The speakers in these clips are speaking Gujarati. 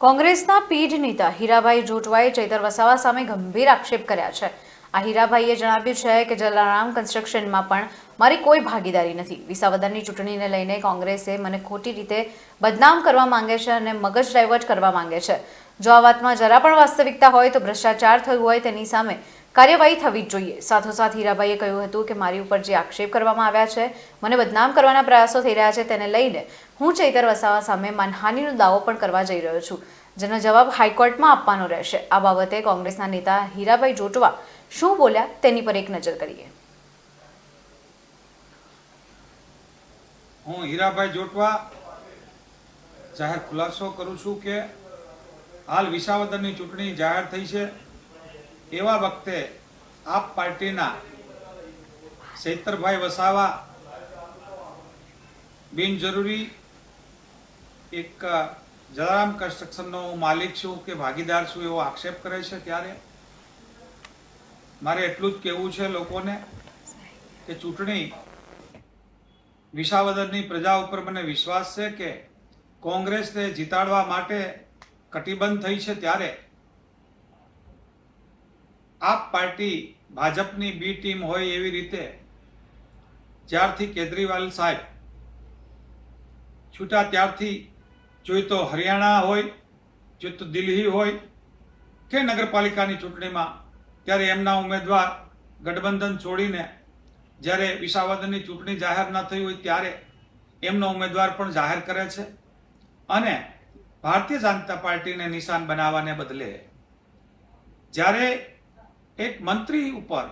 કોંગ્રેસના પીઢ નેતા હીરાભાઈ જોટવાએ ચૈતર વસાવા સામે ગંભીર આક્ષેપ કર્યા છે. આ હીરાભાઈએ જણાવ્યું છે કે જલારામ કન્સ્ટ્રક્શનમાં પણ મારી કોઈ ભાગીદારી નથી. વિસાવદરની ચૂંટણીને લઈને કોંગ્રેસે મને ખોટી રીતે બદનામ કરવા માંગે છે અને મગજ ડાયવર્ટ કરવા માંગે છે. જો આ વાતમાં જરા પણ વાસ્તવિકતા હોય તો ભ્રષ્ટાચાર થયું હોય તેની સામે કાર્યવાહી થવી જ જોઈએ. સાથોસાથ હીરાભાઈએ કહ્યું હતું કે મારી ઉપર જે આક્ષેપ કરવામાં આવ્યા છે, મને બદનામ કરવાના પ્રયાસો થઈ રહ્યા છે, તેને લઈને હું ચૈતર વસાવા સામે માનહાનિનો દાવો પણ કરવા જઈ રહ્યો છું. જેનો જવાબ હાઈકોર્ટમાં આપવાનો રહેશે. આ બાબતે કોંગ્રેસના નેતા હીરાભાઈ જોટવા શું બોલ્યા તેની પર એક નજર કરીએ. હું હીરાભાઈ જોટવા જાહેર ખુલાસો કરું છું કે હાલ વિસાવદરની ચૂંટણી જાહેર થઈ છે. એવા વખતે આપ પાર્ટીના શૈતરભાઈ વસાવા બિનજરૂરી એક જલારામ કન્સ્ટ્રક્શનનો હું માલિક છું કે ભાગીદાર છું એવો આક્ષેપ કરે છે ત્યારે? મારે એટલું જ કહેવું છે લોકોને કે ચૂંટણી વિસાવદરની પ્રજા ઉપર મને વિશ્વાસ છે કે કોંગ્રેસને જીતાડવા માટે કટિબંધ થઈ છે ત્યારે આપ પાર્ટી ભાજપની બી ટીમ હોય એવી રીતે જ્યારથી કેજરીવાલ સાહેબ છૂટા ત્યારથી જોઈ તો હરિયાણા હોય જોઈ તો દિલ્હી હોય કે નગરપાલિકાની ચૂંટણીમાં, ત્યારે એમના ઉમેદવાર ગઠબંધન છોડીને જ્યારે વિસાવદનની ચૂંટણી જાહેર ન થઈ હોય ત્યારે એમનો ઉમેદવાર પણ જાહેર કરે છે અને ભારતીય જનતા પાર્ટીને નિશાન બનાવવાને બદલે જ્યારે એક મંત્રી ઉપર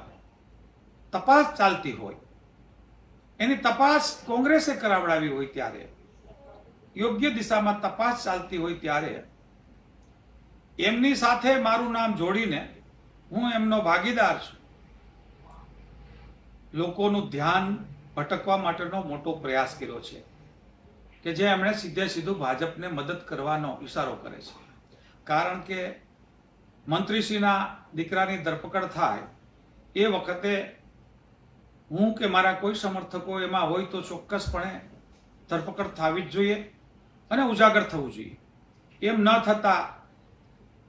તપાસ ચાલતી હોય. એની તપાસ કોંગ્રેસે કરાવડાવી હોય ત્યારે, યોગ્ય દિશામાં તપાસ ચાલતી હોય ત્યારે, એમની સાથે મારું નામ જોડીને હું એમનો ભાગીદાર છું. લોકોનું ધ્યાન ભટકવા માટેનો મોટો પ્રયાસ કર્યો છે કે જે એમણે સીધે સીધું ભાજપને મદદ કરવાનો ઇશારો કરે છે. કારણ કે મંત્રીશ્રીના દીકરાની ધરપકડ થાય એ વખતે હું કે મારા કોઈ સમર્થકો એમાં હોય તો ચોક્કસપણે ધરપકડ થવી જ જોઈએ અને ઉજાગર થવું જોઈએ. એમ ન થતાં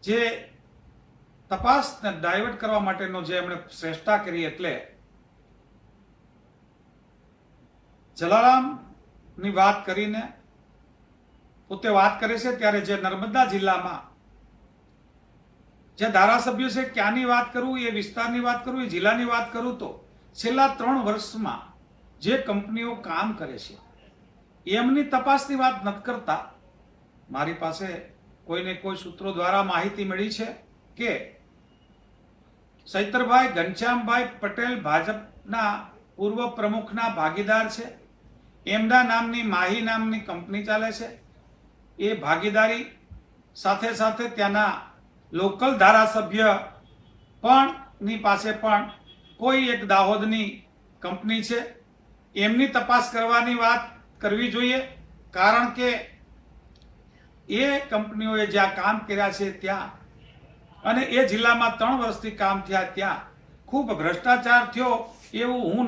જે તપાસને ડાયવર્ટ કરવા માટેનો જે એમણે શ્રેષ્ઠતા કરી એટલે જલારામની વાત કરીને પોતે વાત કરે છે ત્યારે જે નર્મદા જિલ્લામાં જે ધારાસભ્ય છે, ક્યાંની વાત કરું, એ વિસ્તારની વાત કરું, એ જિલ્લાની વાત કરું તો છેલ્લા ત્રણ વર્ષમાં જે કંપનીઓ કામ કરે છે, એમની તપાસની વાત નથી કરતા. મારી પાસે કોઈને કોઈ સૂત્રો દ્વારા માહિતી મળી છે કે સૈતરભાઈ ઘનશ્યામભાઈ પટેલ ભાજપના પૂર્વ પ્રમુખના ભાગીદાર છે. એમના નામની માહી નામની કંપની ચાલે છે. એ ભાગીદારી સાથે સાથે ત્યાંના લોકલ ધારાસભ્ય પણ ની પાસે પણ કોઈ એક દાહોદની કંપની છે. એમની તપાસ કરવાની વાત કરવી જોઈએ, કારણ કે એ કંપનીઓએ જ્યાં કામ કર્યા છે ત્યાં અને એ જિલ્લામાં ત્રણ વર્ષથી કામ થયા ત્યાં ખૂબ ભ્રષ્ટાચાર થયો એવું હું